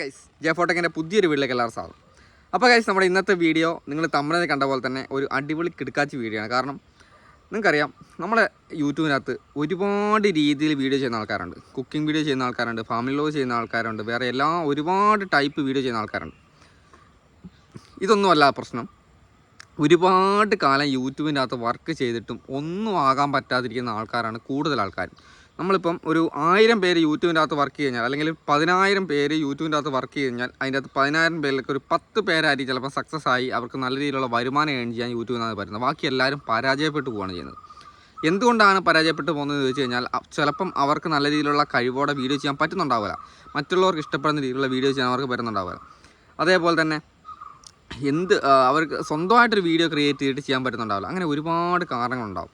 Guys J ഫോട്ടോക്കിന്റെ പുതിയൊരു വീട്ടിലേക്ക് എല്ലാവരും സാധനം അപ്പോൾ ഗൈസ് നമ്മുടെ ഇന്നത്തെ വീഡിയോ നിങ്ങൾ തമിഴിൽ കണ്ട പോലെ തന്നെ ഒരു അടിപൊളി കിടക്കാച്ചി വീഡിയോ ആണ്. കാരണം നിങ്ങൾക്കറിയാം നമ്മുടെ യൂട്യൂബിനകത്ത് ഒരുപാട് രീതിയിൽ വീഡിയോ ചെയ്യുന്ന ആൾക്കാരുണ്ട്. കുക്കിംഗ് വീഡിയോ ചെയ്യുന്ന ആൾക്കാരുണ്ട് ഫാമിലി ലോ ചെയ്യുന്ന ആൾക്കാരുണ്ട് വേറെ എല്ലാ ഒരുപാട് ടൈപ്പ് വീഡിയോ ചെയ്യുന്ന ആൾക്കാരുണ്ട്. ഇതൊന്നുമല്ല പ്രശ്നം. ഒരുപാട് കാലം യൂട്യൂബിന്റെ അകത്ത് വർക്ക് ചെയ്തിട്ടും ഒന്നും ആകാൻ പറ്റാതിരിക്കുന്ന ആൾക്കാരാണ് കൂടുതൽ ആൾക്കാർ. നമ്മളിപ്പം ഒരു ആയിരം പേര് യൂട്യൂബിന്റെ അകത്ത് വർക്ക് കഴിഞ്ഞാൽ അല്ലെങ്കിൽ പതിനായിരം പേര് യൂട്യൂബിന്റെ അകത്ത് വർക്ക് കഴിഞ്ഞാൽ അതിന്റെ അകത്ത് പതിനായിരം പേരിലേക്ക് ഒരു പത്ത് പേരായിരിക്കും ചിലപ്പോൾ സക്സസ് ആയി അവർക്ക് നല്ല രീതിയിലുള്ള വരുമാനം ഏൺ ചെയ്യാൻ യൂട്യൂബിനകത്ത് പറ്റുന്നത്. ബാക്കി എല്ലാവരും പരാജയപ്പെട്ടു പോവുകയാണ് ചെയ്യുന്നത്. എന്തുകൊണ്ടാണ് പരാജയപ്പെട്ടു പോകുന്നത് എന്ന് ചോദിച്ചു കഴിഞ്ഞാൽ ചിലപ്പം അവർക്ക് നല്ല രീതിയിലുള്ള കഴിവോടെ വീഡിയോ ചെയ്യാൻ പറ്റുന്നുണ്ടാവില്ല മറ്റുള്ളവർക്ക് ഇഷ്ടപ്പെടുന്ന രീതിയിലുള്ള വീഡിയോ ചെയ്യാൻ അവർക്ക് പറ്റുന്നുണ്ടാവില്ല അതേപോലെ തന്നെ എന്ത് അവർക്ക് സ്വന്തമായിട്ടൊരു വീഡിയോ ക്രിയേറ്റ് ചെയ്തിട്ട് ചെയ്യാൻ പറ്റുന്നുണ്ടാവില്ല. അങ്ങനെ ഒരുപാട് കാരണങ്ങളുണ്ടാവും.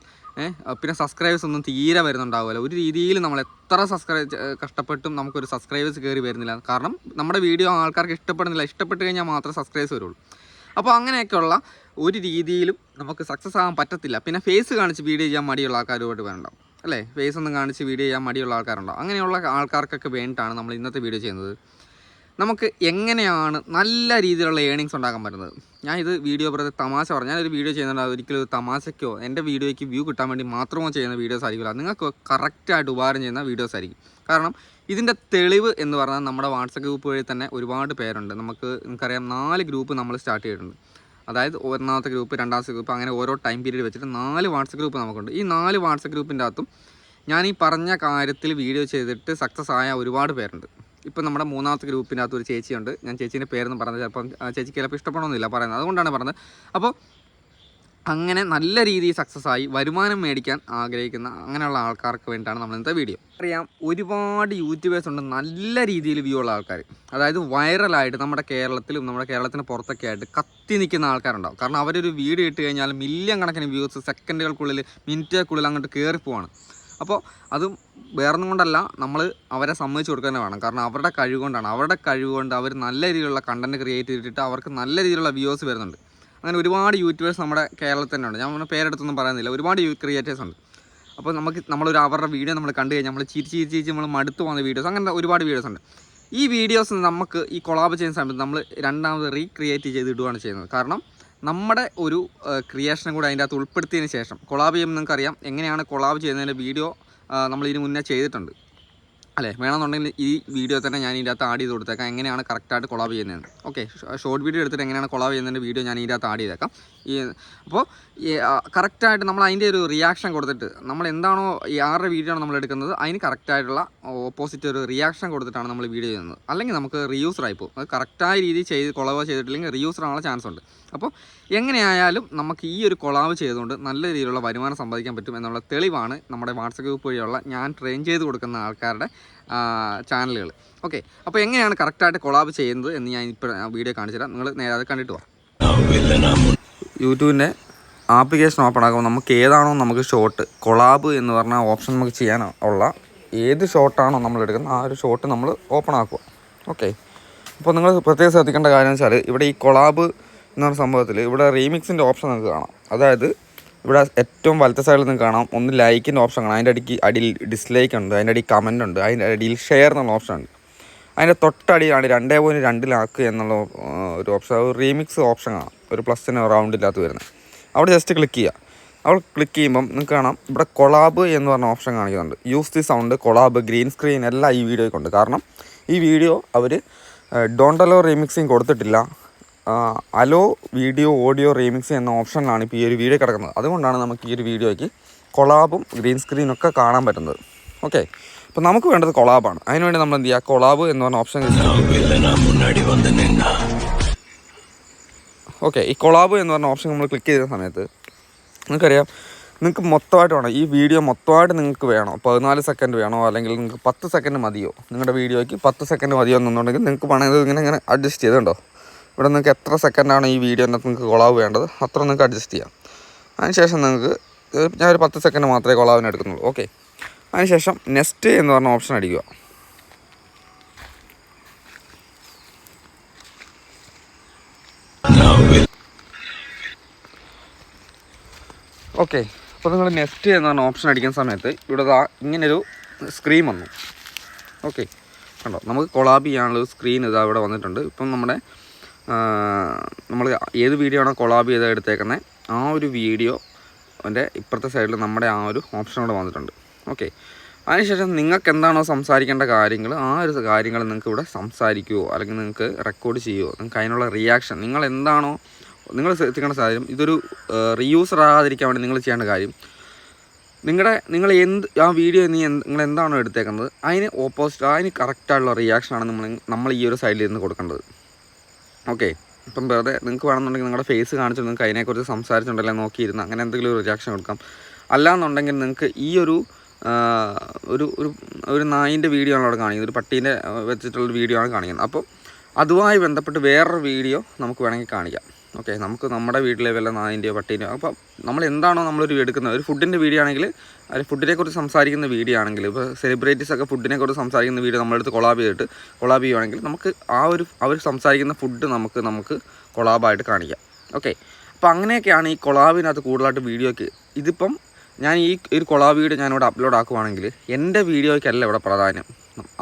പിന്നെ സബ്സ്ക്രൈബേഴ്സ് ഒന്നും തീരെ വരുന്നുണ്ടാവില്ല ഒരു രീതിയിൽ നമ്മൾ എത്ര സബ്സ്ക്രൈബ് കഷ്ടപ്പെട്ടും നമുക്കൊരു സബ്സ്ക്രൈബേഴ്സ് കയറി വരുന്നില്ല. കാരണം നമ്മുടെ വീഡിയോ ആൾക്കാർക്ക് ഇഷ്ടപ്പെടുന്നില്ല. ഇഷ്ടപ്പെട്ട് കഴിഞ്ഞാൽ മാത്രമേ സബ്സ്ക്രൈബേഴ്സ് വരുള്ളൂ. അപ്പോൾ അങ്ങനെയൊക്കെയുള്ള ഒരു രീതിയിലും നമുക്ക് സക്സസ് ആകാൻ പറ്റത്തില്ല. പിന്നെ ഫേസ് കാണിച്ച് വീഡിയോ ചെയ്യാൻ മടിയുള്ള ആൾക്കാരുമായിട്ട് വരണ്ടാവും അല്ലേ? ഫേസ് ഒന്നും കാണിച്ച് വീഡിയോ ചെയ്യാൻ മടിയുള്ള ആൾക്കാരുണ്ടാവും അങ്ങനെയുള്ള ആൾക്കാർക്കൊക്കെ വേണ്ടിയിട്ടാണ് നമ്മൾ ഇന്നത്തെ വീഡിയോ ചെയ്യുന്നത്. നമുക്ക് എങ്ങനെയാണ് നല്ല രീതിയിലുള്ള ഏണിങ്സ് ഉണ്ടാക്കാൻ പറ്റുന്നത്? ഞാൻ ഇത് വീഡിയോ പറഞ്ഞത് തമാശ പറഞ്ഞു ഞാനൊരു വീഡിയോ ചെയ്യുന്നുണ്ട്. ഒരിക്കലും ഒരു തമാശയ്ക്കോ എന്റെ വീഡിയോയ്ക്ക് വ്യൂ കിട്ടാൻ വേണ്ടി മാത്രമോ ചെയ്യുന്ന വീഡിയോസ് ആയിരിക്കില്ല. നിങ്ങൾക്ക് കറക്റ്റായിട്ട് ഉപകാരം ചെയ്യുന്ന വീഡിയോസ് ആയിരിക്കും. കാരണം ഇതിന്റെ തെളിവ് എന്ന് പറഞ്ഞാൽ നമ്മുടെ വാട്സപ്പ് ഗ്രൂപ്പ് വഴി തന്നെ ഒരുപാട് പേരുണ്ട്. നമുക്ക് നിങ്ങൾക്കറിയാം നാല് ഗ്രൂപ്പ് നമ്മൾ സ്റ്റാർട്ട് ചെയ്തിട്ടുണ്ട്. അതായത് ഒന്നാമത്തെ ഗ്രൂപ്പ് രണ്ടാമത്തെ ഗ്രൂപ്പ് അങ്ങനെ ഓരോ ടൈം പീരീഡ് വെച്ചിട്ട് നാല് വാട്സപ്പ് ഗ്രൂപ്പ് നമുക്കുണ്ട്. ഈ നാല് വാട്സപ്പ് ഗ്രൂപ്പിന്റെ അകത്തും ഞാൻ ഈ പറഞ്ഞ കാര്യത്തിൽ വീഡിയോ ചെയ്തിട്ട് സക്സസ് ആയ ഒരുപാട് പേരുണ്ട്. ഇപ്പം നമ്മുടെ മൂന്നാമത്തെ ഗ്രൂപ്പിന്റെ അകത്ത് ഒരു ചേച്ചിയുണ്ട്. ഞാൻ ചേച്ചീന്റെ പേരൊന്നും പറഞ്ഞത് ചിലപ്പം ചേച്ചിക്ക് ചിലപ്പോൾ ഇഷ്ടപ്പെടണമെന്നില്ല പറയുന്നത്. അതുകൊണ്ടാണ് പറഞ്ഞത്. അപ്പോൾ അങ്ങനെ നല്ല രീതിയിൽ സക്സസ് ആയി വരുമാനം മേടിക്കാൻ ആഗ്രഹിക്കുന്ന അങ്ങനെയുള്ള ആൾക്കാർക്ക് വേണ്ടിയിട്ടാണ് നമ്മൾ ഇന്നത്തെ വീഡിയോ അറിയാം ഒരുപാട് യൂട്യൂബേഴ്സ് ഉണ്ട് നല്ല രീതിയിൽ വ്യൂ ഉള്ള ആൾക്കാർ അതായത് വൈറലായിട്ട് നമ്മുടെ കേരളത്തിലും നമ്മുടെ കേരളത്തിന് പുറത്തൊക്കെ ആയിട്ട് കത്തി നിൽക്കുന്ന ആൾക്കാരുണ്ടാവും. കാരണം അവരൊരു വീഡിയോ ഇട്ട് കഴിഞ്ഞാൽ മില്യൺ കണക്കിന് വ്യൂസ് സെക്കൻഡുകൾക്കുള്ളിൽ മിനിറ്റുകൾക്കുള്ളിൽ അങ്ങോട്ട് കയറി പോവാണ്. അപ്പോൾ അതും വേറൊന്നും കൊണ്ടല്ല നമ്മൾ അവരെ സമ്മതിച്ച് കൊടുക്കുക തന്നെ വേണം. കാരണം അവരുടെ കഴിവുകൊണ്ടാണ്. അവരുടെ കഴിവുകൊണ്ട് അവർ നല്ല രീതിയിലുള്ള കണ്ടന്റ് ക്രിയേറ്റ് ചെയ്തിട്ട് അവർക്ക് നല്ല രീതിയിലുള്ള വ്യൂസ് വരുന്നുണ്ട്. അങ്ങനെ ഒരുപാട് യൂട്യൂബേഴ്സ് നമ്മുടെ കേരളത്തിൽ തന്നെ ഉണ്ട് ഞാൻ പേരെടുത്തൊന്നും പറയുന്നില്ല ഒരുപാട് ക്രിയേറ്റേഴ്സ് ഉണ്ട്. അപ്പോൾ നമുക്ക് നമ്മളൊരു അവരുടെ വീഡിയോ നമ്മൾ കണ്ടു കഴിഞ്ഞാൽ നമ്മൾ ചിരിച്ച് ചിരിച്ച് ചിരിച്ച് നമ്മൾ മടുത്തു പോകുന്ന വീഡിയോസ് അങ്ങനെ ഒരുപാട് വീഡിയോസ് ഉണ്ട്. ഈ വീഡിയോസ് നമുക്ക് ഈ കൊളാബ് ചെയ്യുന്ന സമയത്ത് നമ്മൾ രണ്ടാമത് റീക്രിയേറ്റ് ചെയ്ത് ഇടുകയാണ് ചെയ്യുന്നത്. കാരണം നമ്മുടെ ഒരു ക്രിയേഷനും കൂടെ അതിന്റെ അകത്ത് ഉൾപ്പെടുത്തിയതിന് ശേഷം കൊളാബ് ചെയ്യുമ്പോൾ നിങ്ങൾക്കറിയാം എങ്ങനെയാണ് കൊളാബ് ചെയ്യുന്നതിന്റെ വീഡിയോ നമ്മൾ ഇതിന് മുന്നേ ചെയ്തിട്ടുണ്ട്. അല്ലേ? വേണമെന്നുണ്ടെങ്കിൽ ഈ വീഡിയോ തന്നെ ഞാൻ ഇതിന്റെ അകത്ത് ആഡ് ചെയ്ത് കൊടുത്തേക്കാം. എങ്ങനെയാണ് കറക്റ്റായിട്ട് കൊളാബ് ചെയ്യുന്നത് ഓക്കെ ഷോർട്ട് വീഡിയോ എടുത്തിട്ട് എങ്ങനെയാണ് കൊളാബ് ചെയ്യുന്നതിന്റെ വീഡിയോ ഞാൻ ഇതിന്റെ അകത്ത് ആഡ് ചെയ്തേക്കാം. ഈ അപ്പോൾ കറക്റ്റായിട്ട് നമ്മൾ അതിന്റെ ഒരു റിയാക്ഷൻ കൊടുത്തിട്ട് നമ്മൾ എന്താണോ ഈ ആരുടെ വീഡിയോ ആണ് നമ്മൾ എടുക്കുന്നത് അതിന് കറക്റ്റായിട്ടുള്ള ഓപ്പോസിറ്റ് ഒരു റിയാക്ഷൻ കൊടുത്തിട്ടാണ് നമ്മൾ വീഡിയോ ചെയ്യുന്നത്. അല്ലെങ്കിൽ നമുക്ക് റീയൂസർ ആയി പോകും. അത് കറക്റ്റായ രീതിയിൽ ചെയ്ത് കൊളാവ് ചെയ്തിട്ടില്ലെങ്കിൽ റീയൂസർ ആവാനുള്ള ചാൻസ് ഉണ്ട്. അപ്പോൾ എങ്ങനെയായാലും നമുക്ക് ഈ ഒരു കൊളാവ് ചെയ്തുകൊണ്ട് നല്ല രീതിയിലുള്ള വരുമാനം സമ്പാദിക്കാൻ പറ്റും എന്നുള്ള തെളിവാണ് നമ്മുടെ വാട്സപ്പ് ഗ്രൂപ്പ് വഴിയുള്ള ഞാൻ ട്രെയിൻ ചെയ്ത് കൊടുക്കുന്ന ആൾക്കാരുടെ ചാനലുകൾ ഓക്കെ അപ്പോൾ എങ്ങനെയാണ് കറക്റ്റായിട്ട് കൊളാബ് ചെയ്യുന്നത് എന്ന് ഞാൻ ഇപ്പോൾ വീഡിയോ കാണിച്ചു തരാം നിങ്ങൾ നേരെ അത് കണ്ടിട്ട് പോകാം യൂട്യൂബിന്റെ ആപ്ലിക്കേഷൻ ഓപ്പൺ ആക്കുമ്പോൾ നമുക്ക് ഏതാണോ നമുക്ക് ഷോട്ട് കൊളാബ് എന്ന് പറഞ്ഞ ഓപ്ഷൻ നമുക്ക് ചെയ്യാൻ ഉള്ള ഏത് ഷോട്ടാണോ നമ്മൾ എടുക്കുന്നത് ആ ഒരു ഷോട്ട് നമ്മൾ ഓപ്പൺ ആക്കുക. ഓക്കെ. അപ്പോൾ നിങ്ങൾ പ്രത്യേകം ശ്രദ്ധിക്കേണ്ട കാര്യം വെച്ചാൽ ഇവിടെ ഈ കൊളാബ് എന്ന് പറഞ്ഞ സംഭവത്തിൽ ഇവിടെ റീമിക്സിന്റെ ഓപ്ഷൻ നിങ്ങൾക്ക് കാണാം. അതായത് ഇവിടെ ഏറ്റവും വലത്തെ സൈഡിൽ നിന്ന് കാണാം. ഒന്ന് ലൈക്കിന്റെ ഓപ്ഷൻ കാണാം. അതിന്റെ അടിക്ക് അടിയിൽ ഡിസ്ലൈക്ക് ഉണ്ട്. അതിന്റെ അടിയിൽ കമന്റ് ഉണ്ട്. അതിന്റെ അടിയിൽ ഷെയർ എന്നുള്ള ഓപ്ഷൻ ഉണ്ട്. അതിന്റെ തൊട്ടടിയിലാണ് രണ്ടേ പോയിന്റ് രണ്ടിലാക്ക് എന്നുള്ള ആ, ഒരു ഓപ്ഷൻ. റീമിക്സ് ഓപ്ഷൻ കാണാം ഒരു പ്ലസ്സിന് റൗണ്ട് ഇല്ലാത്ത വരുന്നത് അവിടെ ജസ്റ്റ് ക്ലിക്ക് ചെയ്യുക അവിടെ ക്ലിക്ക് ചെയ്യുമ്പം നിങ്ങൾക്ക് കാണാം ഇവിടെ കൊളാബ് എന്ന് പറഞ്ഞ ഓപ്ഷൻ കാണിക്കുന്നുണ്ട്. Use the sound collab green screen എല്ലാം ഈ വീഡിയോയ്ക്കുണ്ട് കാരണം ഈ വീഡിയോ അവർ ഡോണ്ടലോ റീമിക്സിങ് കൊടുത്തിട്ടില്ല. അലോ വീഡിയോ ഓഡിയോ റീമിക്സ് എന്ന ഓപ്ഷനിലാണ് ഇപ്പോൾ ഈ ഒരു വീഡിയോ കിടക്കുന്നത്. അതുകൊണ്ടാണ് നമുക്ക് ഈ ഒരു വീഡിയോയ്ക്ക് കൊളാബും ഗ്രീൻ സ്ക്രീനും ഒക്കെ കാണാൻ പറ്റുന്നത്. ഓക്കെ അപ്പോൾ നമുക്ക് വേണ്ടത് കൊളാബാണ് അതിനുവേണ്ടി നമ്മൾ എന്ത് ചെയ്യുക കൊളാബ് എന്ന് പറഞ്ഞ ഓപ്ഷൻ ഓക്കെ ഈ കൊളാബ് എന്ന് പറഞ്ഞ ഓപ്ഷൻ നമ്മൾ ക്ലിക്ക് ചെയ്ത സമയത്ത് നിങ്ങൾക്കറിയാം നിങ്ങൾക്ക് മൊത്തമായിട്ട് വേണം. ഈ വീഡിയോ മൊത്തമായിട്ട് നിങ്ങൾക്ക് വേണോ. പതിനാല് സെക്കൻഡ് വേണോ? അല്ലെങ്കിൽ നിങ്ങൾക്ക് പത്ത് സെക്കൻഡ് മതിയോ? നിങ്ങളുടെ വീഡിയോയ്ക്ക് പത്ത് സെക്കൻഡ് മതിയോ എന്നുണ്ടെങ്കിൽ നിങ്ങൾക്ക് വേണമെങ്കിൽ ഇങ്ങനെ ഇങ്ങനെ അഡ്ജസ്റ്റ് ചെയ്തുണ്ടോ ഇവിടെ നിങ്ങൾക്ക് എത്ര സെക്കൻഡാണ് ഈ വീഡിയോനകത്ത് നിങ്ങൾക്ക് കൊളാവ് വേണ്ടത്? അത്ര നിങ്ങൾക്ക് അഡ്ജസ്റ്റ് ചെയ്യാം. അതിനുശേഷം നിങ്ങൾക്ക് ഞാൻ ഒരു പത്ത് സെക്കൻഡ് മാത്രമേ കൊളാവിന് എടുക്കുന്നുള്ളൂ. ഓക്കെ അതിനുശേഷം നെക്സ്റ്റ് എന്ന് പറഞ്ഞ ഓപ്ഷൻ അടിക്കുക. ഓക്കെ അപ്പോൾ നിങ്ങൾ നെക്സ്റ്റ് എന്ന് പറഞ്ഞ ഓപ്ഷൻ അടിക്കുന്ന സമയത്ത് ഇവിടെ ഇങ്ങനൊരു സ്ക്രീൻ വന്നു. ഓക്കെ കണ്ടോ? നമുക്ക് കൊളാബ് ചെയ്യാനുള്ള സ്ക്രീൻ ഇതാ ഇവിടെ വന്നിട്ടുണ്ട്. ഇപ്പം നമ്മുടെ നമ്മൾ ഏത് വീഡിയോ ആണോ കൊളാബ് ചെയ്ത് എടുത്തേക്കുന്നത് ആ ഒരു വീഡിയോ അതിന്റെ ഇപ്പുറത്തെ സൈഡിൽ നമ്മുടെ ആ ഒരു ഓപ്ഷൻ ഇവിടെ വന്നിട്ടുണ്ട്. ഓക്കെ അതിനുശേഷം നിങ്ങൾക്ക് എന്താണോ സംസാരിക്കേണ്ട കാര്യങ്ങൾ ആ ഒരു കാര്യങ്ങൾ നിങ്ങൾക്ക് ഇവിടെ സംസാരിക്കുമോ അല്ലെങ്കിൽ നിങ്ങൾക്ക് റെക്കോർഡ് ചെയ്യുമോ നിങ്ങൾക്ക് അതിനുള്ള റിയാക്ഷൻ നിങ്ങൾ എന്താണോ നിങ്ങൾ ശ്രദ്ധിക്കേണ്ട സാഹചര്യം ഇതൊരു റീയൂസർ ആകാതിരിക്കാൻ വേണ്ടി നിങ്ങൾ ചെയ്യേണ്ട കാര്യം നിങ്ങളുടെ നിങ്ങൾ എന്ത് ആ വീഡിയോ നീ നിങ്ങൾ എന്താണോ എടുത്തേക്കുന്നത് അതിന് ഓപ്പോസിറ്റ് അതിന് കറക്റ്റായിട്ടുള്ള റിയാക്ഷനാണ് നമ്മൾ നമ്മൾ ഈ ഒരു സൈഡിൽ നിന്ന് കൊടുക്കേണ്ടത്. ഓക്കെ ഇപ്പം വെറുതെ നിങ്ങൾക്ക് വേണമെന്നുണ്ടെങ്കിൽ നിങ്ങളുടെ ഫേസ് കാണിച്ചിട്ട് നിങ്ങൾക്ക് അതിനെക്കുറിച്ച് സംസാരിച്ചിട്ടുണ്ടല്ലോ നോക്കിയിരുന്ന് അങ്ങനെ എന്തെങ്കിലും ഒരു റിയാക്ഷൻ കൊടുക്കാം. അല്ലാന്നുണ്ടെങ്കിൽ നിങ്ങൾക്ക് ഈ ഒരു ഒരു ഒരു നായിന്റെ വീഡിയോ ആണ് അവിടെ കാണിക്കുന്നത് ഒരു പട്ടീന്റെ വെച്ചിട്ടുള്ള വീഡിയോ ആണ് കാണിക്കുന്നത്. അപ്പോൾ അതുമായി ബന്ധപ്പെട്ട് വേറൊരു വീഡിയോ നമുക്ക് വേണമെങ്കിൽ കാണിക്കാം. ഓക്കെ നമുക്ക് നമ്മുടെ വീട്ടിലെ വല്ല നായിന്റെയോ പട്ടീന്റെയോ അപ്പോൾ നമ്മൾ എന്താണോ നമ്മളൊരു എടുക്കുന്നത്. ഒരു ഫുഡിന്റെ വീഡിയോ ആണെങ്കിൽ അത് ഫുഡിനെക്കുറിച്ച് സംസാരിക്കുന്ന വീഡിയോ ആണെങ്കിൽ ഇപ്പോൾ സെലിബ്രിറ്റീസ് ഒക്കെ ഫുഡിനെ കുറിച്ച് സംസാരിക്കുന്ന വീഡിയോ നമ്മളെടുത്ത് കൊളാബ് ചെയ്തിട്ട് കൊളാബ് ചെയ്യുവാണെങ്കിൽ നമുക്ക് ആ ഒരു അവർ സംസാരിക്കുന്ന ഫുഡ് നമുക്ക് നമുക്ക് കൊളാബായിട്ട് കാണിക്കാം. ഓക്കെ അപ്പോൾ അങ്ങനെയൊക്കെയാണ് ഈ കൊളാബിനകത്ത് കൂടുതലായിട്ട് വീഡിയോയ്ക്ക് ഇതിപ്പം ഞാൻ ഈ ഒരു കൊളാബ് വീഡിയോ ഞാനിവിടെ അപ്ലോഡ് ആക്കുവാണെങ്കിൽ എന്റെ വീഡിയോയ്ക്കല്ല ഇവിടെ പ്രാധാന്യം.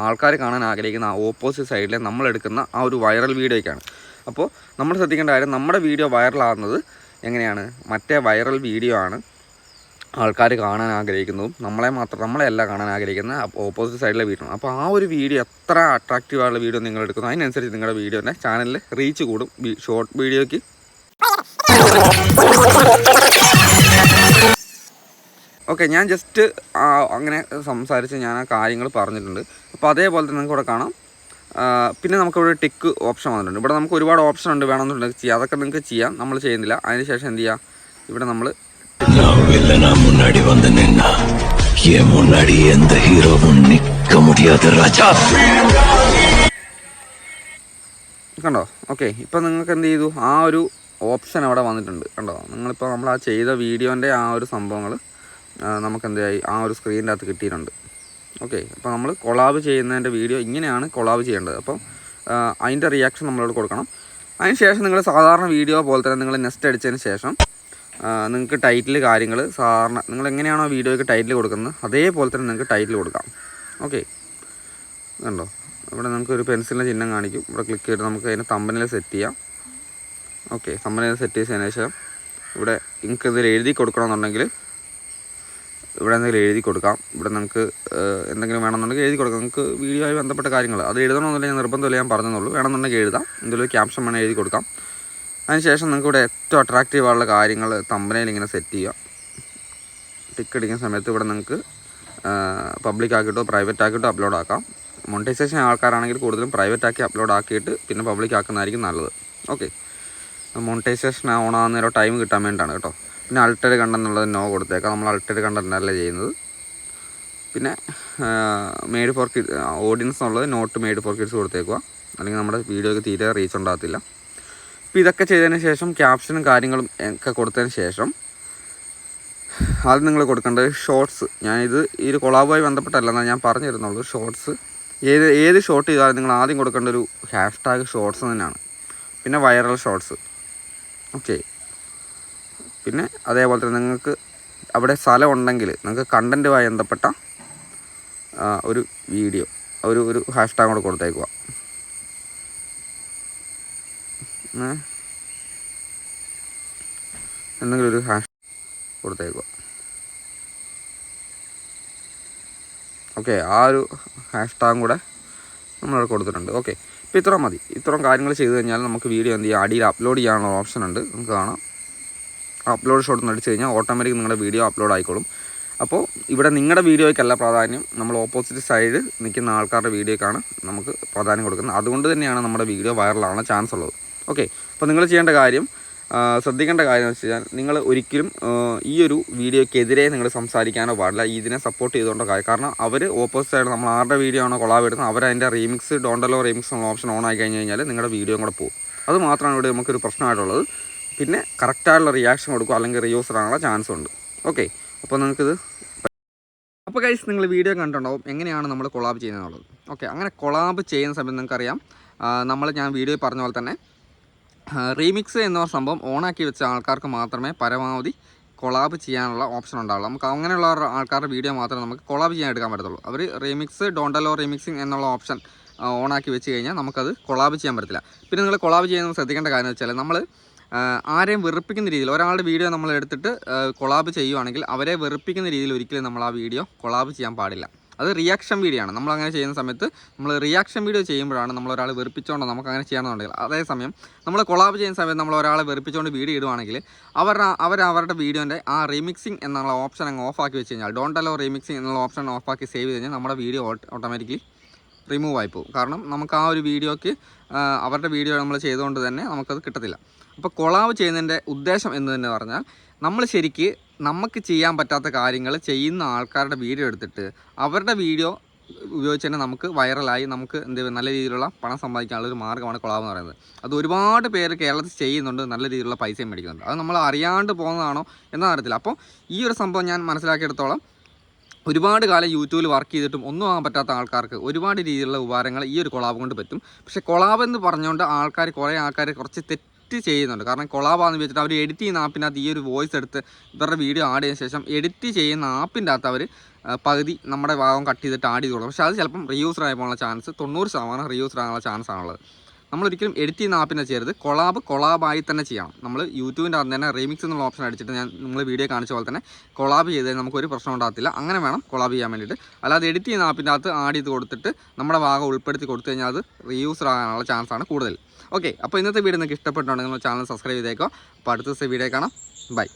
ആൾക്കാർ കാണാൻ ആഗ്രഹിക്കുന്ന ആ ഓപ്പോസിറ്റ് സൈഡിലെ നമ്മളെടുക്കുന്ന ആ ഒരു വൈറൽ വീഡിയോയ്ക്കാണ് അപ്പോൾ നമ്മൾ ശ്രദ്ധിക്കേണ്ട കാര്യം നമ്മുടെ വീഡിയോ വൈറലാകുന്നത് എങ്ങനെയാണ്? മറ്റേ വൈറൽ വീഡിയോ ആണ് ആൾക്കാർ കാണാൻ ആഗ്രഹിക്കുന്നതും നമ്മളെ മാത്രം നമ്മളെയല്ല കാണാൻ ആഗ്രഹിക്കുന്ന ഓപ്പോസിറ്റ് സൈഡിലെ വീഡിയോ അപ്പോൾ ആ ഒരു വീഡിയോ എത്ര അട്രാക്റ്റീവ് ആയുള്ള വീഡിയോ നിങ്ങൾ എടുക്കുന്നു? അതിനനുസരിച്ച് നിങ്ങളുടെ വീഡിയോന്റെ ചാനലിൽ റീച്ച് കൂടും. ഷോർട്ട് വീഡിയോയ്ക്ക് ഓക്കെ ഞാൻ ജസ്റ്റ് അങ്ങനെ സംസാരിച്ച് ഞാൻ ആ കാര്യങ്ങൾ പറഞ്ഞിട്ടുണ്ട് അപ്പോൾ അതേപോലെ തന്നെ നിങ്ങൾക്ക് ഇവിടെ കാണാം ആ, പിന്നെ നമുക്കിവിടെ ടിക്ക് ഓപ്ഷൻ വന്നിട്ടുണ്ട് ഇവിടെ നമുക്ക് ഒരുപാട് ഓപ്ഷൻ ഉണ്ട് വേണമെന്നുണ്ടെങ്കിൽ ചെയ്യാം അതൊക്കെ നിങ്ങൾക്ക് ചെയ്യാം നമ്മൾ ചെയ്യുന്നില്ല അതിന് ശേഷം എന്ത് ചെയ്യാം ഇവിടെ നമ്മൾ நான் வில்லனா முன்னாடி வந்து நின்னா என் முன்னாடி எந்த ஹீரோவும் நிக்க முடியாது ராஜா കണ്ടോ ഓക്കെ ഇപ്പം നിങ്ങൾക്ക് എന്ത് ചെയ്തു ആ ഒരു ഓപ്ഷൻ അവിടെ വന്നിട്ടുണ്ട് കണ്ടോ നിങ്ങളിപ്പോൾ നമ്മൾ ആ ചെയ്ത വീഡിയോൻ്റെ ആ ഒരു സംഭവങ്ങൾ നമുക്ക് എന്തായി ആ ഒരു സ്ക്രീനിന്റെ അകത്ത് കിട്ടിയിട്ടുണ്ട്. ഓക്കെ അപ്പോൾ നമ്മൾ കൊളാബ് ചെയ്യുന്നതിന്റെ വീഡിയോ ഇങ്ങനെയാണ് കൊളാബ് ചെയ്യേണ്ടത്. അപ്പം അതിന്റെ റിയാക്ഷൻ നമ്മളോട് കൊടുക്കണം. അതിന് ശേഷം നിങ്ങൾ സാധാരണ വീഡിയോ പോലെ തന്നെ നിങ്ങൾ നെസ്റ്റ് അടിച്ചതിന് ശേഷം നിങ്ങൾക്ക് ടൈറ്റിൽ കാര്യങ്ങൾ സാധാരണ നിങ്ങൾ എങ്ങനെയാണോ വീഡിയോയ്ക്ക് ടൈറ്റിൽ കൊടുക്കുന്നത് അതേപോലെ തന്നെ നിങ്ങൾക്ക് ടൈറ്റിൽ കൊടുക്കാം. ഓക്കെ കണ്ടോ? ഇവിടെ നമുക്ക് ഒരു പെൻസിലിന്റെ ചിഹ്നം കാണിക്കും. ഇവിടെ ക്ലിക്ക് ചെയ്തിട്ട് നമുക്ക് അതിന് തമ്പനിൽ സെറ്റ് ചെയ്യാം. ഓക്കെ തമ്പനിൽ സെറ്റ് ചെയ്തതിന് ശേഷം ഇവിടെ നിങ്ങൾക്ക് ഇതിൽ എഴുതി കൊടുക്കണമെന്നുണ്ടെങ്കിൽ ഇവിടെ എന്തെങ്കിലും എഴുതി കൊടുക്കാം. ഇവിടെ നമുക്ക് എന്തെങ്കിലും വേണമെന്നുണ്ടെങ്കിൽ എഴുതി കൊടുക്കാം. നിങ്ങൾക്ക് ആയി ബന്ധപ്പെട്ട കാര്യങ്ങൾ അത് എഴുതണമെന്നുണ്ടെങ്കിൽ ഞാൻ നിർബന്ധമില്ല ഞാൻ പറഞ്ഞെന്നുള്ളൂ. വേണമെന്നുണ്ടെങ്കിൽ എഴുതാം. എന്തെങ്കിലും ക്യാപ്ഷൻ വേണമെങ്കിൽ എഴുതി കൊടുക്കാം. അതിനുശേഷം നിങ്ങൾക്ക് ഇവിടെ ഏറ്റവും അട്രാക്റ്റീവ് ആയുള്ള കാര്യങ്ങൾ തമ്പനയിൽ ഇങ്ങനെ സെറ്റ് ചെയ്യാം. ടിക്ക് അടിക്കുന്ന സമയത്ത് ഇവിടെ നിങ്ങൾക്ക് പബ്ലിക് ആക്കിയിട്ടോ പ്രൈവറ്റ് ആക്കിയിട്ടോ അപ്ലോഡ് ആക്കാം. മോണിറ്റൈസേഷൻ ആൾക്കാരാണെങ്കിൽ കൂടുതലും പ്രൈവറ്റ് ആക്കി അപ്ലോഡ് ആക്കിയിട്ട് പിന്നെ പബ്ലിക് ആക്കുന്നതായിരിക്കും നല്ലത്. ഓക്കെ മോണിറ്റൈസേഷൻ ഓൺ ടൈം കിട്ടാൻ വേണ്ടിയിട്ടാണ് കേട്ടോ. പിന്നെ അൾട്ടേഡ് കണ്ടെന്നുള്ളത് നോ കൊടുത്തേക്കാം നമ്മൾ അൾട്ടർ കണ്ടല്ല ചെയ്യുന്നത്. പിന്നെ മെയ്ഡ് ഫോർ കിഡ് ഓഡിയൻസ് എന്നുള്ളത് നോട്ട് മെയ്ഡ് ഫോർ കിഡ്സ് കൊടുത്തേക്കുക അല്ലെങ്കിൽ നമ്മുടെ വീഡിയോയ്ക്ക് തീരെ റീച്ച് ഉണ്ടാകത്തില്ല. അപ്പോൾ ഇതൊക്കെ ചെയ്തതിന് ശേഷം ക്യാപ്ഷനും കാര്യങ്ങളും ഒക്കെ കൊടുത്തതിന് ശേഷം ആദ്യം നിങ്ങൾ കൊടുക്കേണ്ടത് ഷോർട്സ് ഞാനിത് ഈ ഒരു കൊളാബുമായി ബന്ധപ്പെട്ടല്ല ഞാൻ പറഞ്ഞു തരുന്നുള്ളൂ ഷോർട്സ് ഏത് ഏത് ഷോട്ട് ചെയ്താലും നിങ്ങൾ ആദ്യം കൊടുക്കേണ്ട ഒരു ഹാഷ്ടാഗ് ഷോർട്സ് തന്നെയാണ്. പിന്നെ വൈറൽ ഷോർട്സ് ഓക്കെ പിന്നെ അതേപോലെ തന്നെ നിങ്ങൾക്ക് അവിടെ സ്ഥലം ഉണ്ടെങ്കിൽ നിങ്ങൾക്ക് കണ്ടന്റുമായി ബന്ധപ്പെട്ട ഒരു വീഡിയോ ഒരു ഒരു ഹാഷ്ടാഗ് കൂടെ കൊടുത്തേക്കുക? എന്തെങ്കിലും ഒരു ഹാഷ് കൊടുത്തേക്കുക. ഓക്കെ ആ ഒരു ഹാഷ് ടാഗും കൂടെ നമ്മളവിടെ കൊടുത്തിട്ടുണ്ട്. ഓക്കെ ഇപ്പോൾ ഇത്രയും മതി. ഇത്രയും കാര്യങ്ങൾ ചെയ്ത് കഴിഞ്ഞാൽ നമുക്ക് വീഡിയോ എന്ത് ചെയ്യാം? അടിയിൽ അപ്ലോഡ് ചെയ്യാനുള്ള ഓപ്ഷൻ ഉണ്ട്. നമുക്ക് കാണാം. അപ്ലോഡ് ഷോട്ട് എന്ന് അടിച്ച് കഴിഞ്ഞാൽ ഓട്ടോമാറ്റിക് നിങ്ങളുടെ വീഡിയോ അപ്ലോഡ് ആയിക്കോളും. അപ്പോൾ ഇവിടെ നിങ്ങളുടെ വീഡിയോയ്ക്കല്ല പ്രാധാന്യം നമ്മൾ ഓപ്പോസിറ്റ് സൈഡ് നിൽക്കുന്ന ആൾക്കാരുടെ വീഡിയോക്കാണ് നമുക്ക് പ്രാധാന്യം കൊടുക്കുന്നത്. അതുകൊണ്ട് തന്നെയാണ് നമ്മുടെ വീഡിയോ വൈറലാണ് ചാൻസ് ഉള്ളത്. ഓക്കെ അപ്പോൾ നിങ്ങൾ ചെയ്യേണ്ട കാര്യം ശ്രദ്ധിക്കേണ്ട കാര്യം എന്ന് വെച്ച് കഴിഞ്ഞാൽ നിങ്ങൾ ഒരിക്കലും ഈ ഒരു വീഡിയോയ്ക്കെതിരെ നിങ്ങൾ സംസാരിക്കാനോ പാടില്ല. ഇതിനെ സപ്പോർട്ട് ചെയ്തുകൊണ്ടോ കാര്യം കാരണം അവർ ഓപ്പോസിറ്റ് സൈഡ് നമ്മൾ ആരുടെ വീഡിയോ ആണോ കൊളാബ് ഇടുന്നത് അവരതിന്റെ റീമിക്സ് ഡോണ്ടലോ റീമിക്സ് എന്നുള്ള ഓപ്ഷൻ ഓൺ ആയി കഴിഞ്ഞ് കഴിഞ്ഞാൽ നിങ്ങളുടെ വീഡിയോ കൂടെ പോകും. അത് മാത്രമാണ് ഇവിടെ നമുക്കൊരു പ്രശ്നമായിട്ടുള്ളത്. പിന്നെ കറക്റ്റായിട്ടുള്ള റിയാക്ഷൻ കൊടുക്കുക അല്ലെങ്കിൽ റിയൂസർ ആകാനുള്ള ചാൻസ് ഉണ്ട്. ഓക്കെ അപ്പോൾ നിങ്ങൾക്കിത് അപ്പോൾ കഴിച്ച് നിങ്ങൾ വീഡിയോ കണ്ടിട്ടുണ്ടാവും എങ്ങനെയാണ് നമ്മൾ കൊളാബ് ചെയ്യുന്നതെന്നുള്ളത്. ഓക്കെ അങ്ങനെ കൊളാബ് ചെയ്യുന്ന സമയത്ത് നിങ്ങൾക്കറിയാം നമ്മൾ ഞാൻ വീഡിയോയിൽ പറഞ്ഞ പോലെ തന്നെ റീമിക്സ് എന്ന സംഭവം ഓണാക്കി വെച്ച ആൾക്കാർക്ക് മാത്രമേ പരമാവധി കൊളാബ് ചെയ്യാനുള്ള ഓപ്ഷൻ ഉണ്ടാവുള്ളൂ. നമുക്ക് അങ്ങനെയുള്ള ആൾക്കാരുടെ വീഡിയോ മാത്രമേ നമുക്ക് കൊളാബ് ചെയ്യാൻ എടുക്കാൻ പറ്റത്തുള്ളൂ. അവർ റീമിക്സ് ഡോണ്ടലോ റീമിക്സിങ് എന്നുള്ള ഓപ്ഷൻ ഓണാക്കി വെച്ച് കഴിഞ്ഞാൽ നമുക്കത് കൊളാബ് ചെയ്യാൻ പറ്റില്ല പിന്നെ നിങ്ങൾ കൊളാബ് ചെയ്യുന്നത് ശ്രദ്ധിക്കേണ്ട കാര്യം വെച്ചാൽ നമ്മൾ ആരെയും വെറുപ്പിക്കുന്ന രീതിയിൽ ഒരാളുടെ വീഡിയോ നമ്മൾ എടുത്തിട്ട് കൊളാബ് ചെയ്യുവാണെങ്കിൽ അവരെ വെറുപ്പിക്കുന്ന രീതിയിൽ ഒരിക്കലും നമ്മൾ ആ വീഡിയോ കൊളാബ് ചെയ്യാൻ പാടില്ല. അത് റിയാക്ഷൻ വീഡിയോ ആണ്. നമ്മൾ അങ്ങനെ ചെയ്യുന്ന സമയത്ത് നമ്മൾ റിയാക്ഷൻ വീഡിയോ ചെയ്യുമ്പോഴാണ് നമ്മൾ ഒരാളെ വെറുപ്പിച്ചുകൊണ്ട് നമുക്ക് അങ്ങനെ ചെയ്യണമെന്നുണ്ടെങ്കിൽ അതേസമയം നമ്മൾ കൊളാബ് ചെയ്യുന്ന സമയത്ത് നമ്മൾ ഒരാളെ വെറുപ്പിച്ചുകൊണ്ട് വീഡിയോ ഇടുവാണെങ്കിൽ അവർ അവർ അവരുടെ വീഡിയോന്റെ ആ റീമിക്സിങ് എന്നുള്ള ഓപ്ഷൻ അങ്ങ് ഓഫാക്കി വെച്ച് കഴിഞ്ഞാൽ ഡോണ്ട് അലോ റീമിക്സിങ് എന്നുള്ള ഓപ്ഷൻ ഓഫ് ആക്കി സേവ് ചെയ്ത് കഴിഞ്ഞാൽ നമ്മുടെ വീഡിയോ ഓട്ടോമാറ്റിക്കലി റിമൂവ് ആയി പോകും. കാരണം നമുക്ക് ആ ഒരു വീഡിയോക്ക് അവരുടെ വീഡിയോ നമ്മൾ ചെയ്തുകൊണ്ട് തന്നെ നമുക്കത് കിട്ടത്തില്ല. അപ്പോൾ കൊളാവ് ചെയ്യുന്നതിന്റെ ഉദ്ദേശം എന്ന് തന്നെ പറഞ്ഞാൽ നമ്മൾ ശരിക്ക് നമുക്ക് ചെയ്യാൻ പറ്റാത്ത കാര്യങ്ങൾ ചെയ്യുന്ന ആൾക്കാരുടെ വീഡിയോ എടുത്തിട്ട് അവരുടെ വീഡിയോ ഉപയോഗിച്ച് തന്നെ നമുക്ക് വൈറലായി നമുക്ക് എന്ത് നല്ല രീതിയിലുള്ള പണം സമ്പാദിക്കാനുള്ള ഒരു മാർഗമാണ് കൊളാവ് എന്ന് പറയുന്നത്. അത് ഒരുപാട് പേര് കേരളത്തിൽ ചെയ്യുന്നുണ്ട് നല്ല രീതിയിലുള്ള പൈസയും മേടിക്കുന്നുണ്ട്. അത് നമ്മൾ അറിയാണ്ട് പോകുന്നതാണോ എന്നറിയത്തില്ല. അപ്പോൾ ഈ ഒരു സംഭവം ഞാൻ മനസ്സിലാക്കിയെടുത്തോളം ഒരുപാട് കാലം യൂട്യൂബിൽ വർക്ക് ചെയ്തിട്ടും ഒന്നും ആകാൻ പറ്റാത്ത ആൾക്കാർക്ക് ഒരുപാട് രീതിയിലുള്ള ഉപകാരങ്ങൾ ഈ ഒരു കൊളാബ് കൊണ്ട് പറ്റും. പക്ഷേ കൊളാബ് എന്ന് പറഞ്ഞുകൊണ്ട് ആൾക്കാർ കുറേ ആൾക്കാർ കുറച്ച് തെറ്റ് ചെയ്യുന്നുണ്ട്. കാരണം കൊളാബാന്ന് വെച്ചിട്ട് അവർ എഡിറ്റ് ചെയ്യുന്ന ആപ്പിനകത്ത് ഈ ഒരു വോയിസ് എടുത്ത് ഇവരുടെ വീഡിയോ ആഡ് ചെയ്തതിന് ശേഷം എഡിറ്റ് ചെയ്യുന്ന ആപ്പിന്റെ അകത്ത് അവർ പകുതി നമ്മുടെ ഭാഗം കട്ട് ചെയ്തിട്ട് ആഡ് ചെയ്തോളും. പക്ഷേ അത് ചിലപ്പം റീയൂസർ ആയി പോകാനുള്ള ചാൻസ് തൊണ്ണൂറ് ശതമാനം റീയൂസർ ആകാനുള്ള ചാൻസ് ആണുള്ളത്. നമ്മൾ ഒരിക്കലും എഡിറ്റ് ചെയ്യുന്ന ആപ്പിനെ ചെയ്യരുത്. കൊളാബ് കൊളാബായി തന്നെ ചെയ്യണം. നമ്മൾ യൂട്യൂബിന്റെ അകത്ത് തന്നെ റീമിക്സ് എന്നുള്ള ഓപ്ഷൻ അടിച്ചിട്ട് ഞാൻ നിങ്ങൾ വീഡിയോ കാണിച്ച പോലെ തന്നെ കൊളാബ് ചെയ്ത് നമുക്ക് നമുക്കൊരു പ്രശ്നം ഉണ്ടാകത്തില്ല. അങ്ങനെ വേണം കൊളാബ് ചെയ്യാൻ വേണ്ടിയിട്ട്. അല്ലാതെ എഡിറ്റ് ചെയ്യുന്ന ആപ്പിന്റെ അകത്ത് ആഡ് ചെയ്ത് കൊടുത്തിട്ട് നമ്മുടെ ഭാഗം ഉൾപ്പെടുത്തി കൊടുത്തു കഴിഞ്ഞാൽ അത് റീയൂസർ ആകാനുള്ള ചാൻസ് ആണ് കൂടുതൽ. ഓക്കെ അപ്പോൾ ഇന്നത്തെ വീഡിയോ നിങ്ങൾക്ക് ഇഷ്ടപ്പെട്ടുണ്ടെങ്കിൽ നിങ്ങൾ ചാനൽ സബ്സ്ക്രൈബ് ചെയ്തേക്കോ അപ്പോൾ അടുത്ത ദിവസത്തെ വീഡിയോ കാണാം. ബൈ